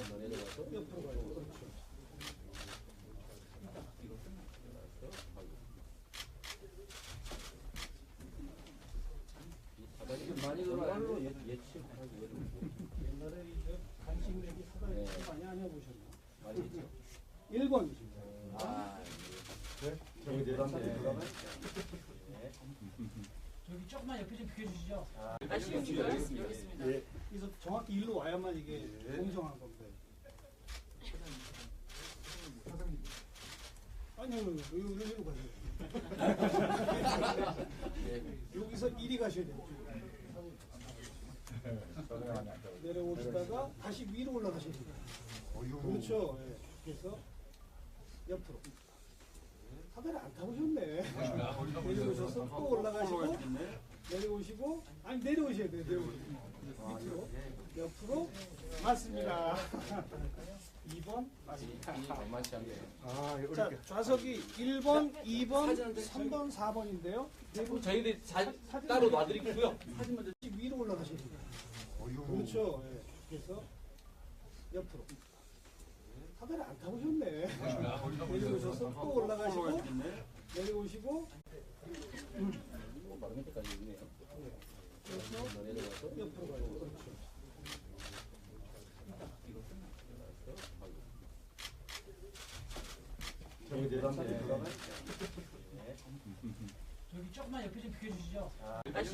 옆으로 가요. 그렇죠. 많이 정말로 들어요. 예- 예측하기 어려운 옛날에 이제 간식 내기 사다리 네. 많이 안 해보셨나? 많이 있죠. 1번이십니다. 아, 저기 부담돼. 저기 조금만 옆에 좀 비켜주시죠. 여기 알겠습니다. 예. 그래서 정확히 일로 와야만 이게 공정한 겁니다. 아니요, 여기 여기로 가세요. 예. 여기서 이리 가셔야 돼요. 내려오시다가 다시 위로 올라가셔야 돼요. 그렇죠. 예. 그래서 옆으로. 사다리 안 타보셨네. 내려오셔서 또 올라가시고 내려오시고 아니 내려오셔야 돼요. 내려오시고 밑으로 옆으로 맞습니다. 2번 맞습니다. 이 만만치 않네요. 아, 이거 자 좌석이 1번, 2번, 3번, 4번인데요. 그럼 저희들이 자, 따로 놔드리고요. 사진 먼저 위로 올라가셔야 돼요. 그렇죠. 예. 그래서 옆으로. 사다리 안 타보셨네. 내려오셔서 또 올라가시고 내려오시고 뭐 마른 데까지 있네요. 그래서 내려가서 옆으로 가요. 그렇죠. 저기 조금만 옆에 좀 비켜주시죠.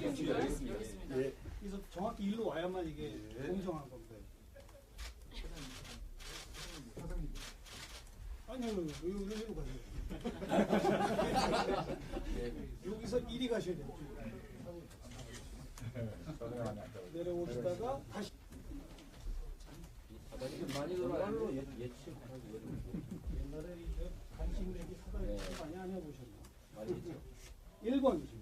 여기 알겠습니다. 예. 그래서 정확히 일로 와야만 이게 공정한 겁니다. 아니요, 여기 여기로 가세요. 예. 여기서 이리 가셔야 돼요. 내려오시다가 다시 많이 정말로 들어요. 예- 예측하기 어려운 옛날에 이제 간식 내기 사다리 네. 많이 안 해보셨나? 많이 있죠. 1번이십니다. 아,